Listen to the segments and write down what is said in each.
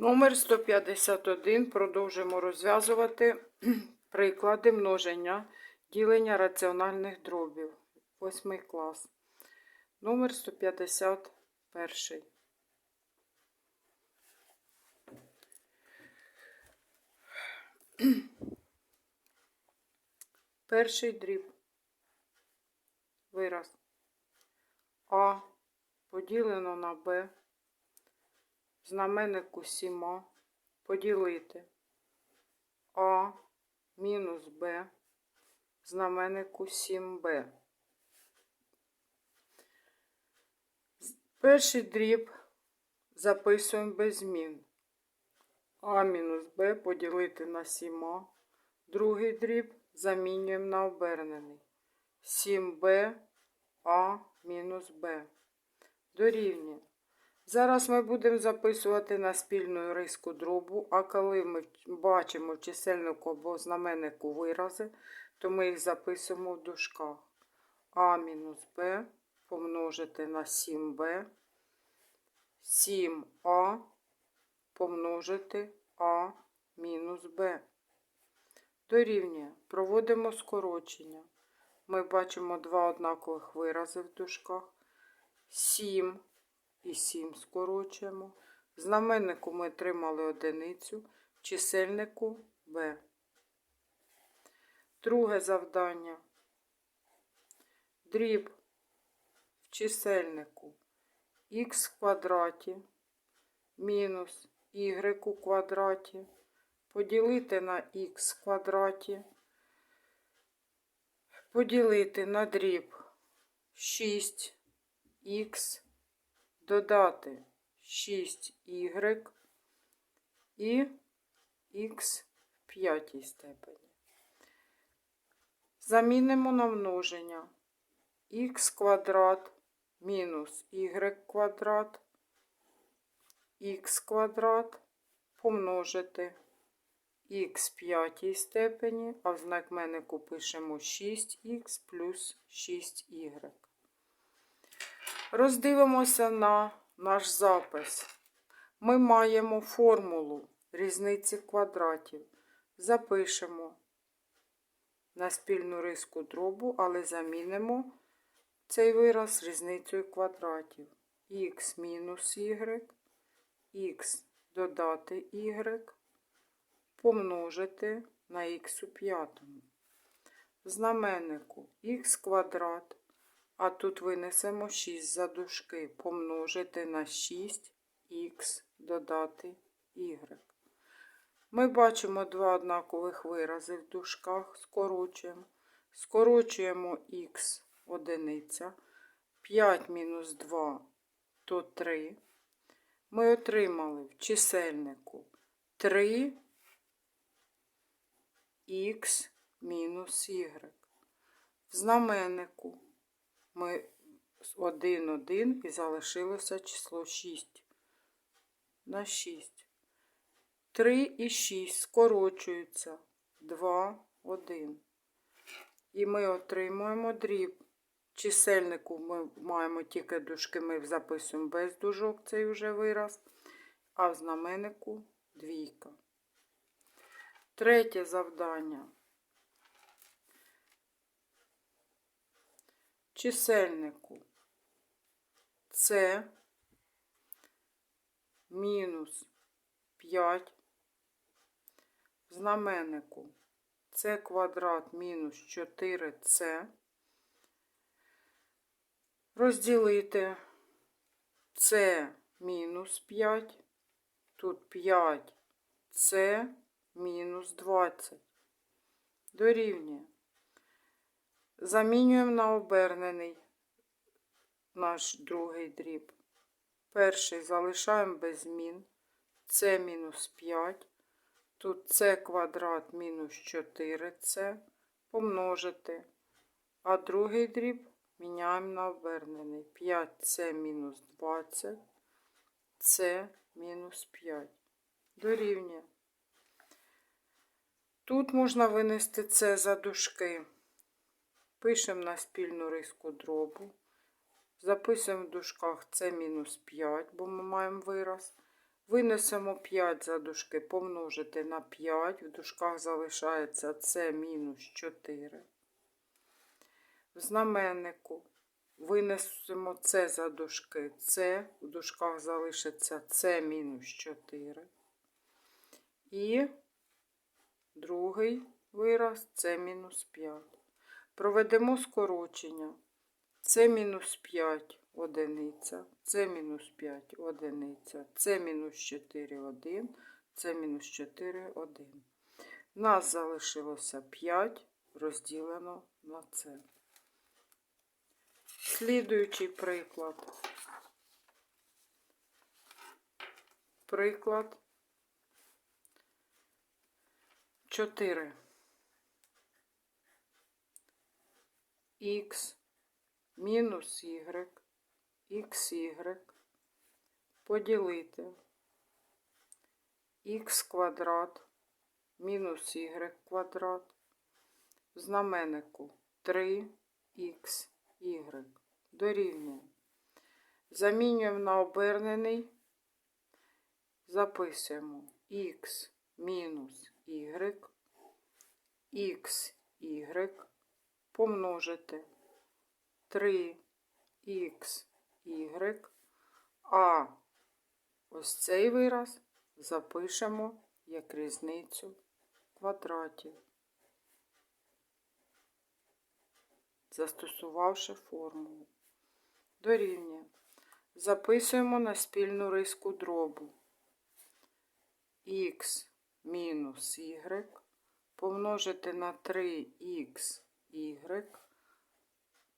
Номер 151. Продовжимо розв'язувати приклади множення ділення раціональних дробів. Восьмий клас. Номер 151. Перший дріб. Вираз. А поділено на Б знаменнику сіма поділити А мінус Б знаменнику 7Б. Перший дріб записуємо без змін. А мінус Б поділити на 7А. Другий дріб замінюємо на обернений. 7Б А мінус Б. Дорівнює. Зараз ми будемо записувати на спільну риску дробу, а коли ми бачимо чисельнику або знаменнику вирази, то ми їх записуємо в дужках. А мінус Б помножити на 7Б, 7А помножити А мінус Б. Дорівнює. Проводимо скорочення. Ми бачимо два однакових вирази в дужках. 7 і 7 скорочуємо. Знаменнику ми отримали одиницю, в чисельнику b. Друге завдання. Дріб в чисельнику х в квадраті мінус y у квадраті поділити на х в квадраті, поділити на дріб 6х додати 6y і х в п'ятій степені. Замінимо на множення х квадрат мінус y квадрат, х квадрат помножити х в п'ятій степені, а в знакменнику пишемо 6х плюс 6y. Роздивимося на наш запис. Ми маємо формулу різниці квадратів. Запишемо на спільну риску дробу, але замінимо цей вираз різницею квадратів. х мінус y, х додати y, помножити на х у п'ятому. Знаменнику х квадрат а тут винесемо 6 за дужки, помножити на 6х додати y. Ми бачимо два однакових вирази в дужках, скорочуємо. Скорочуємо х одиниця. 5 мінус 2 то 3. Ми отримали в чисельнику 3х мінус y. В знаменнику ми 1, 1 і залишилося число 6 на 6. 3 і 6 скорочуються 2, 1. І ми отримуємо дріб. Чисельнику ми маємо тільки дужки, ми записуємо без дужок цей вже вираз, а в знаменнику двійка. Третє завдання. Чисельнику. С мінус 5 в знаменнику. С квадрат мінус 4С розділити. С мінус 5, тут 5 С мінус 20 дорівнює. Замінюємо на обернений наш другий дріб. Перший залишаємо без змін. С мінус 5. Тут С квадрат мінус 4С помножити. А другий дріб міняємо на обернений. 5С мінус 20. С мінус 5. Дорівнює. Тут можна винести С за дужки. Пишемо на спільну риску дробу. Записуємо в дужках це мінус 5, бо ми маємо вираз. Винесемо 5 за дужки, помножити на 5. В дужках залишається С мінус 4. В знаменнику винесемо С за дужки. С в дужках залишиться С мінус 4. І другий вираз С мінус 5. Проведемо скорочення. С мінус 5 одиниця, С мінус 5 одиниця, С мінус 4 1, С мінус 4 1. Нас залишилося 5 розділено на С. Слідуючий приклад. Приклад 4. Х мінус y, xy поділити. Х квадрат мінус y квадрат. В знаменнику 3х y дорівнює. Замінюємо на обернений, записуємо х мінус y, xy помножити 3х, а ось цей вираз запишемо як різницю квадратів, застосувавши формулу. Дорівнює. Записуємо на спільну риску дробу х мінус y помножити на 3х y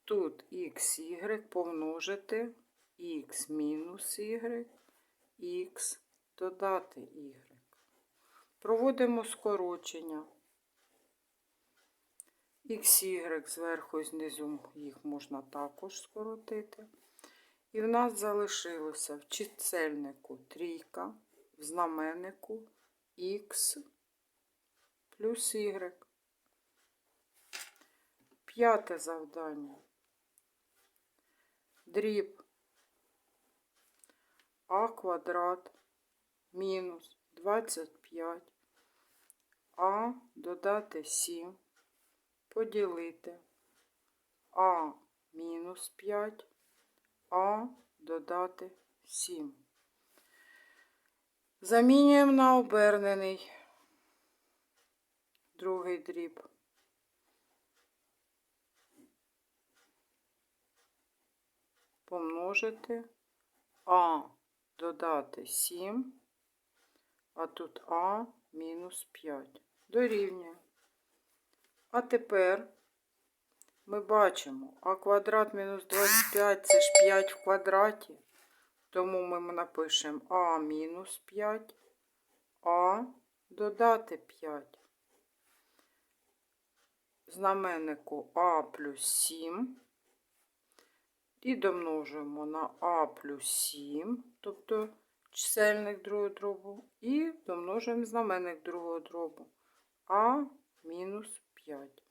Тут xy помножити х мінус y, х додати y. Проводимо скорочення. xy зверху і знизу їх можна також скоротити. І в нас залишилося в чисельнику трійка, в знаменнику х плюс y. П'яте завдання. Дріб а квадрат мінус 25 а додати 7 поділити. А мінус 5 а додати 7. Замінюємо на обернений другий дріб. Помножити А додати 7, а тут А мінус 5. Дорівнює. А тепер ми бачимо, А квадрат мінус 25 це ж 5 в квадраті. Тому ми напишемо А мінус 5, А додати 5. Знаменнику А плюс 7 і домножуємо на А плюс 7, тобто чисельник другого дробу, і домножуємо знаменник другого дробу А мінус 5.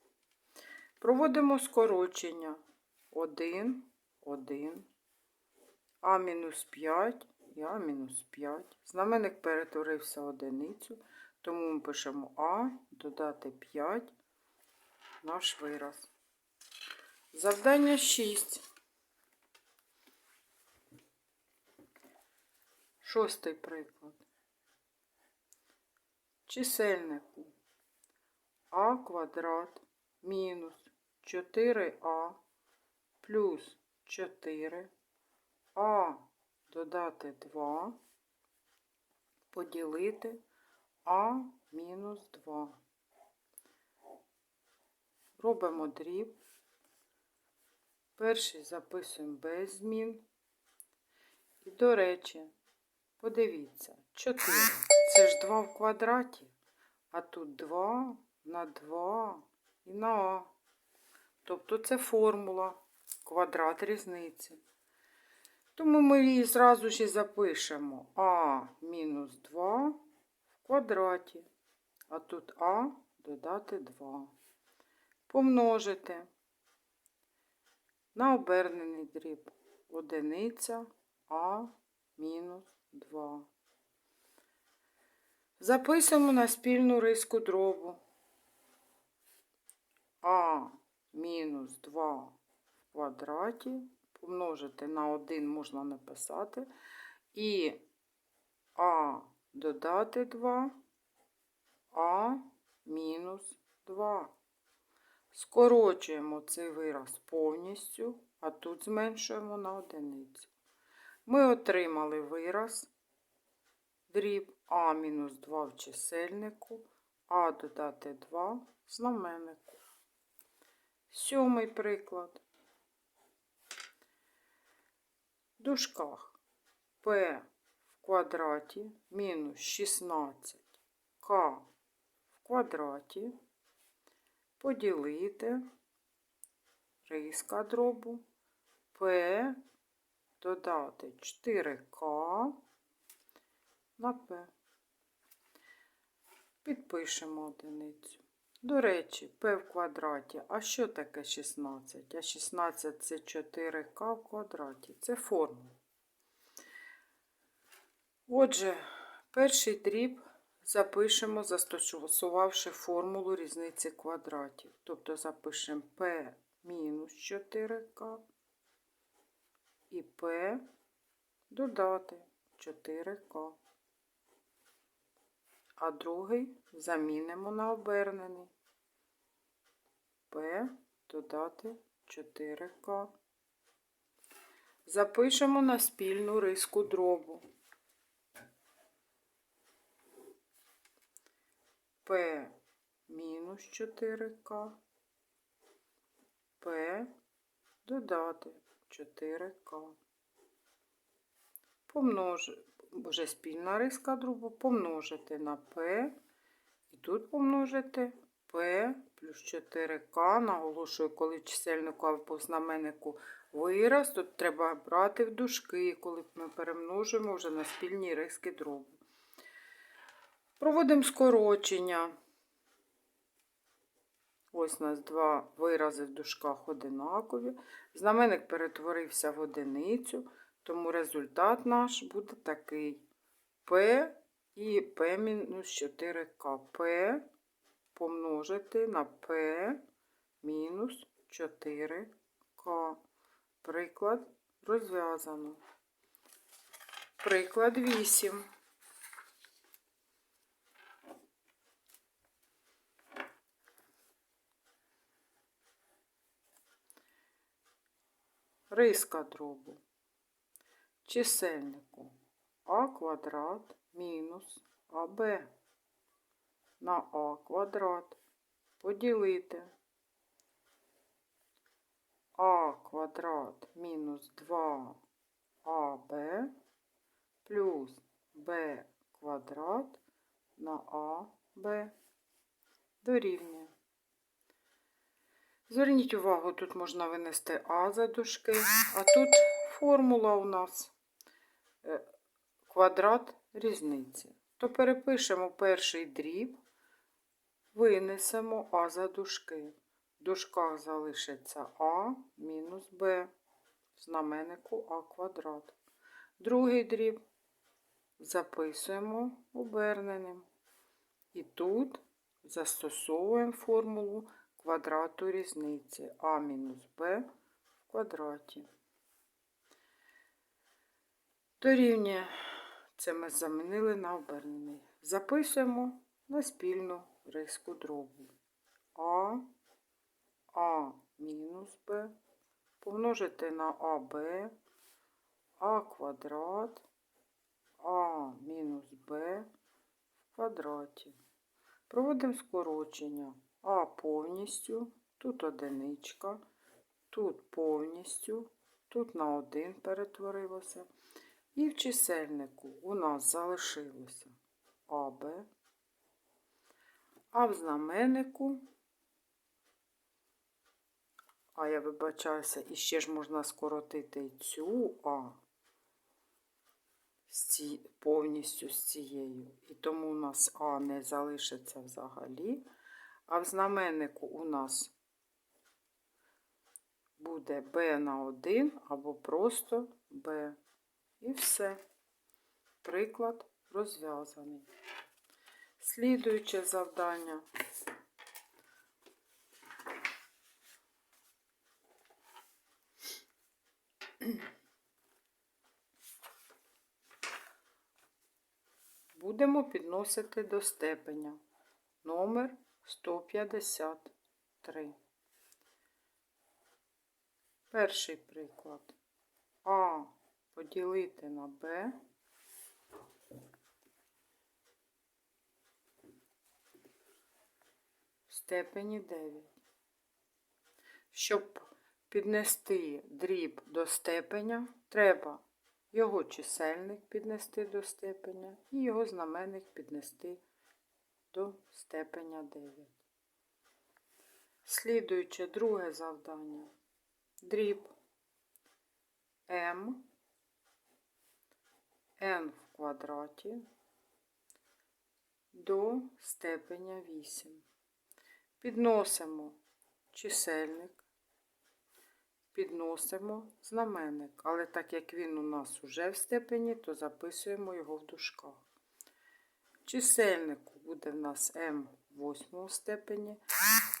Проводимо скорочення 1, 1, А мінус 5 і А мінус 5. Знаменник перетворився одиницю, тому ми пишемо А, додати 5, наш вираз. Завдання 6. Шостий приклад. Чисельнику а квадрат мінус 4а плюс 4 а додати 2 поділити а мінус 2. Робимо дріб. Перший записуємо без змін. І, до речі, Подивіться, 4. Це ж 2 в квадраті, а тут 2 на 2 і на А. Тобто це формула квадрат різниці. Тому ми її зразу ж і запишемо А мінус 2 в квадраті, а тут А додати 2. Помножити на обернений дріб одиниця А мінус 2. Записуємо на спільну риску дробу. А мінус 2 в квадраті помножити на 1 можна написати. І А додати 2, А мінус 2. Скорочуємо цей вираз повністю, а тут зменшуємо на одиницю. Ми отримали вираз дріб А мінус 2 в чисельнику, А додати 2 в знаменнику. Сьомий приклад. Дужках P в квадраті мінус 16 К в квадраті поділити риска дробу P додати 4К на П. Підпишемо одиницю. До речі, P в квадраті. А що таке 16? А 16 це 4К в квадраті. Це формула. Отже, перший дріб запишемо, застосувавши формулу різниці квадратів. Тобто запишемо P мінус 4К і P додати 4К. А другий замінимо на обернений. P додати 4К. Запишемо на спільну риску дробу. P мінус 4К. P додати 4К. Помножити, вже спільна риска дробу, помножити на P. І тут помножити P плюс 4К. Наголошую, коли чисельнику або знаменнику вираз, тут треба брати в дужки, коли ми перемножуємо вже на спільні риски дробу. Проводимо скорочення. Ось у нас два вирази в дужках одинакові. Знаменник перетворився в одиницю, тому результат наш буде такий. P і P мінус 4К. P помножити на P мінус 4К. Приклад розв'язано. Приклад 8. Риска дробу. Чисельнику а квадрат мінус АБ на а квадрат поділити а квадрат мінус 2аб плюс б квадрат на АБ дорівнює. Зверніть увагу, тут можна винести А за дужки, а тут формула у нас е, квадрат різниці. То перепишемо перший дріб, винесемо А за дужки. В дужках залишиться А мінус Б, знаменнику А квадрат. Другий дріб записуємо оберненим. І тут застосовуємо формулу квадрату різниці А мінус Б в квадраті. Дорівнює, це ми замінили на обернений. Записуємо на спільну риску дробу. А, А мінус Б помножити на АБ, А квадрат, А мінус Б в квадраті. Проводимо скорочення. А повністю, тут одиничка, тут повністю, тут на один перетворилося. І в чисельнику у нас залишилося АБ, а в знаменнику, а я вибачаюся, і ще ж можна скоротити цю А повністю з цією. І тому у нас А не залишиться взагалі. А в знаменнику у нас буде b на 1 або просто b. І все. Приклад розв'язаний. Слідуюче завдання. Будемо підносити до степеня. Номер 153. Перший приклад. А поділити на Б. в степені 9. Щоб піднести дріб до степеня, треба його чисельник піднести до степеня і його знаменник піднести до степеня 9. Слідуюче друге завдання. Дріб m n в квадраті до степеня 8. Підносимо чисельник, підносимо знаменник, але так як він у нас уже в степені, то записуємо його в дужках. Чисельнику буде в нас m в восьмому степені,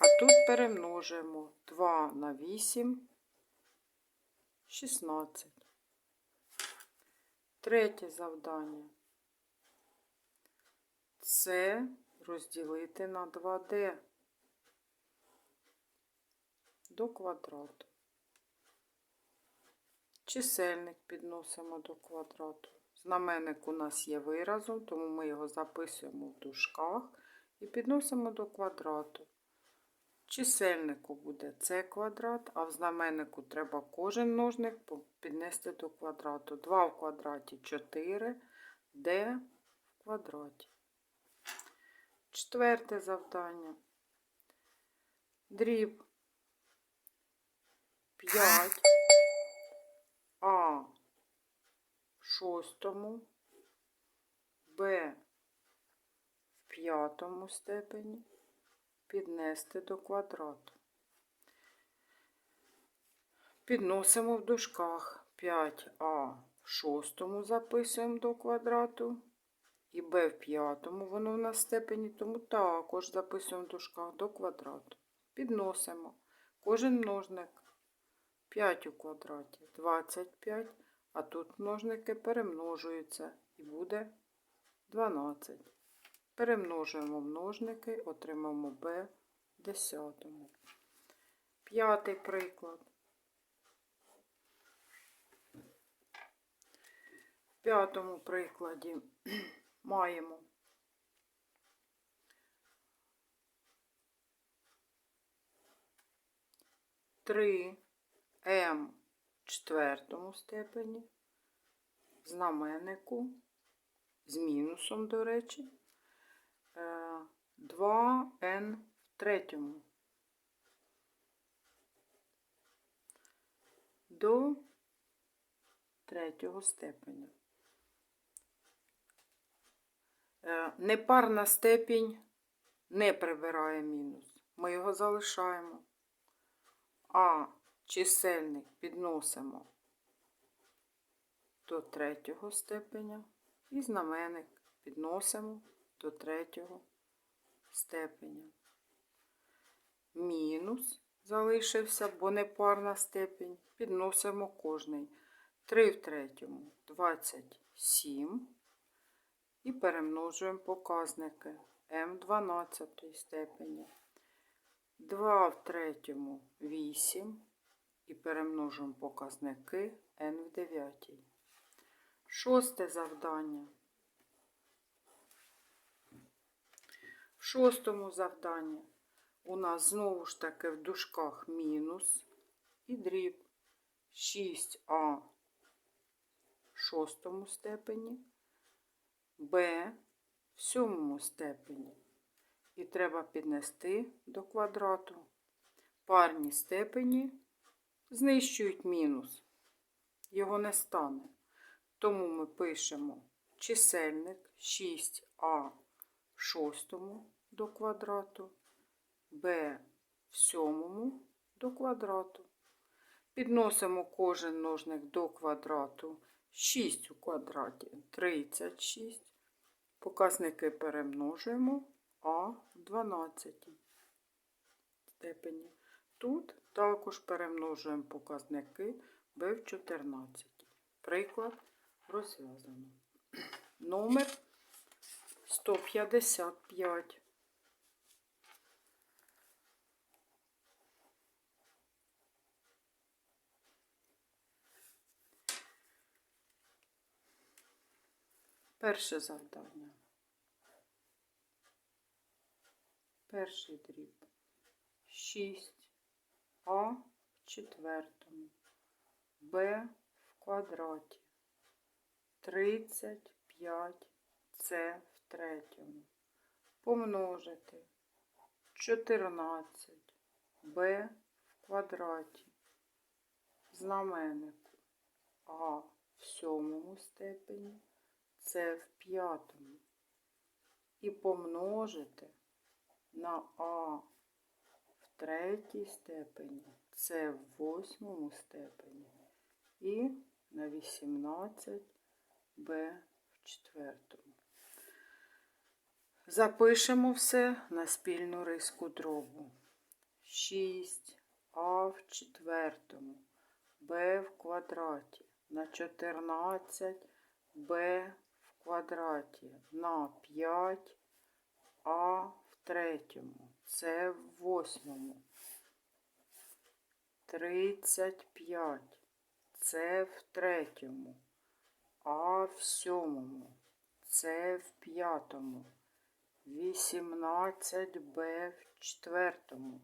а тут перемножуємо 2 на 8, 16. Третє завдання. Це розділити на 2D до квадрату. Чисельник підносимо до квадрату. Знаменник у нас є виразом, тому ми його записуємо в дужках і підносимо до квадрату. Чисельнику буде c квадрат, а в знаменнику треба кожен множник піднести до квадрату. 2 в квадраті 4, d в квадраті. Четверте завдання. Дріб 5 А шостому, Б в п'ятому степені піднести до квадрату. Підносимо в дужках 5А в шостому записуємо до квадрату. І b в п'ятому, воно в нас степені, тому також записуємо в дужках до квадрату. Підносимо кожен множник 5 у квадраті 25, а тут множники перемножуються і буде 12. Перемножуємо множники, отримаємо b в десятому. П'ятий приклад. В п'ятому прикладі маємо три М четвертому степені, знаменнику, з мінусом, до речі, 2Н в третьому. До третього степеня. Е, Непарна степінь не прибирає мінус. Ми його залишаємо. А чисельник підносимо до третього степеня і знаменник підносимо до третього степеня. Мінус залишився, бо непарна степінь. Підносимо кожний. 3 в третьому 27. І перемножуємо показники М 12 степені. 2 в третьому 8. І перемножуємо показники N в 9. Шосте завдання. В шостому завданні у нас знову ж таки в дужках мінус і дріб 6а в шостому степені, b в сьомому степені. І треба піднести до квадрату. Парні степені знищують мінус. Його не стане. Тому ми пишемо чисельник 6а в шостому до квадрату, b в сьомому до квадрату. Підносимо кожен множник до квадрату 6 у квадраті 36 Показники перемножуємо А в 12 степені. Тут також перемножуємо показники Б в 14. Приклад розв'язано. Номер 155. Перше завдання. Перший дріб. 6 а в четвертому, Б в квадраті, 35 С в третьому. Помножити. 14 Б в квадраті. в Знаменнику А в сьомому степені, С в п'ятому. І помножити на А третій степені, С в восьмому степені. І на 18 Б в четвертому. Запишемо все на спільну риску дробу. 6 А в четвертому, Б в квадраті. На 14 Б в квадраті. На 5 А в третьому, С в восьмому, 35 С в третьому, А в сьомому, С в п'ятому, 18 Б в четвертому.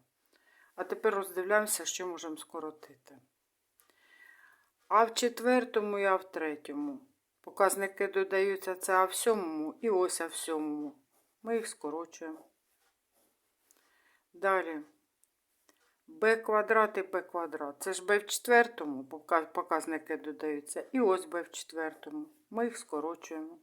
А тепер роздивляємося, що можемо скоротити. А в четвертому і А в третьому. Показники додаються це А в сьомому і ось А в сьомому. Ми їх скорочуємо. Далі. b квадрат і p квадрат. Це ж b в четвертому, показники додаються. І ось b в четвертому. Ми їх скорочуємо.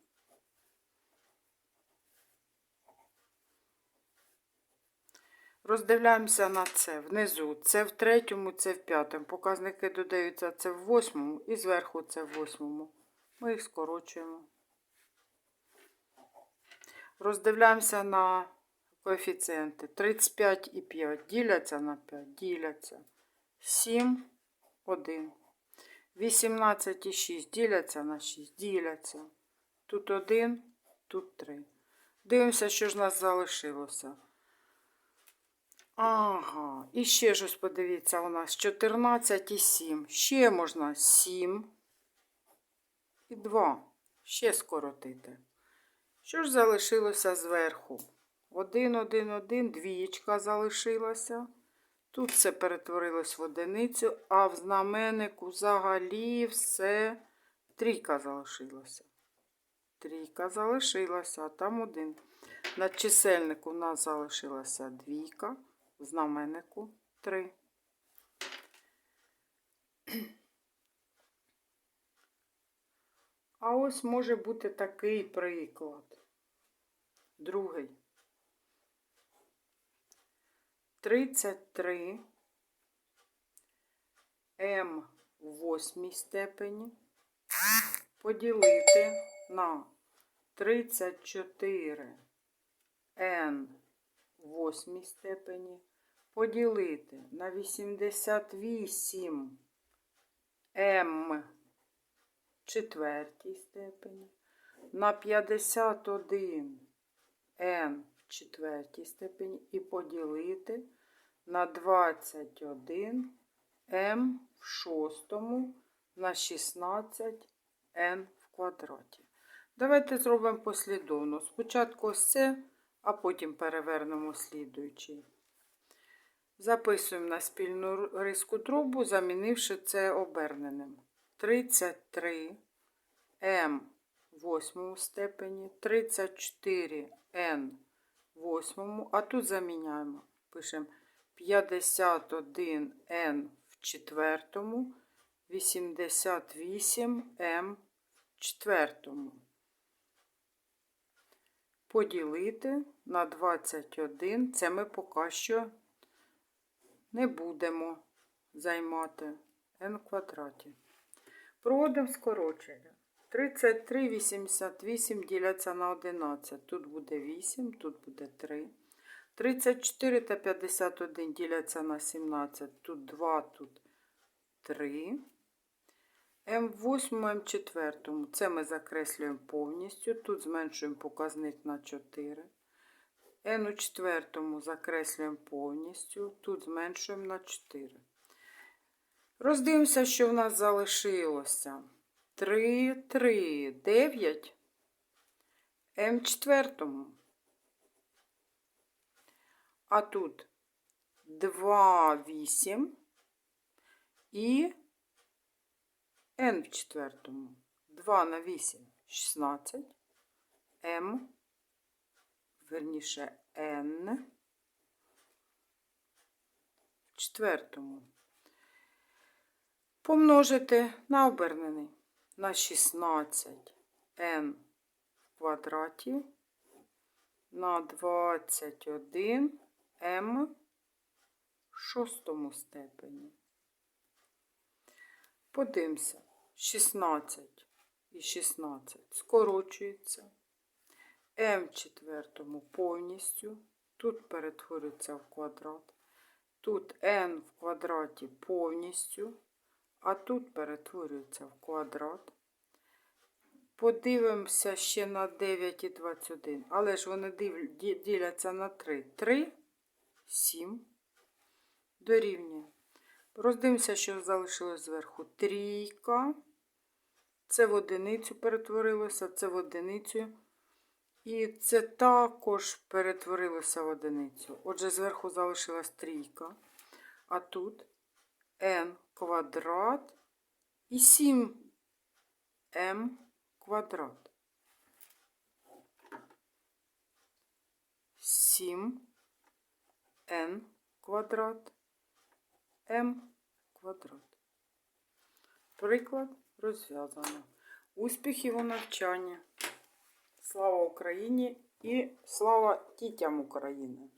Роздивляємося на це. Внизу це в третьому, це в п'ятому. Показники додаються це в восьмому і зверху це в восьмому. Ми їх скорочуємо. Роздивляємося на коефіцієнти. 35 і 5 діляться на 5, діляться. 7, 1. 18 і 6 діляться на 6, діляться. Тут 1, тут 3. Дивимося, що ж у нас залишилося. Ага, і ще щось подивіться у нас 14 і 7. Ще можна 7 і 2. Ще скоротити. Що ж залишилося зверху? 1, 1, 1, двієчка залишилася. Тут все перетворилось в одиницю, а в знаменнику взагалі все трійка залишилася. Трійка залишилася, а там один. На чисельнику у нас залишилася двійка, в знаменнику 3. А ось може бути такий приклад. Другий. 33 М в восьмій степені. Поділити на 34 Н в восьмій степені. Поділити на 88 М четвертій степені. На 51 Н четвертій степені і поділити на 21 М в шостому на 16 Н в квадраті. Давайте зробимо послідовно. Спочатку ось це, а потім перевернемо слідуючий. Записуємо на спільну риску дробу, замінивши це оберненим. 33 М в восьмому степені, 34 Н в восьмому, а тут заміняємо. Пишемо 51 Н в четвертому, 88 М в четвертому. Поділити на 21, це ми поки що не будемо займати n квадраті. Проводимо скорочення. 33, 88 діляться на 11. Тут буде 8, тут буде 3. 34 та 51 діляться на 17. Тут 2, тут 3. М8, М4. Це ми закреслюємо повністю. Тут зменшуємо показник на 4. N у четвертому закреслюємо повністю. Тут зменшуємо на 4. Роздивимося, що в нас залишилося. 3, 3, 9. М четвертому. А тут 2, 8 і N в четвертому. 2 на 8 16. М, верніше N в четвертому. Помножити на обернений на 16 n в квадраті на 21 m в шостому степені. Подивимося. 16 і 16 скорочується. m в четвертому повністю. Тут перетворюється в квадрат. Тут n в квадраті повністю. А тут перетворюється в квадрат. Подивимося ще на 9 і 21. Але ж вони діляться на 3. 3, 7 дорівнює. Роздивимося, що залишилось зверху. Трійка. Це в одиницю перетворилося, це в одиницю. І це також перетворилося в одиницю. Отже, зверху залишилась трійка. А тут n квадрат і 7m квадрат. 7n квадрат m квадрат. Приклад розв'язано. Успіхів у навчанні. Слава Україні і слава дітям України!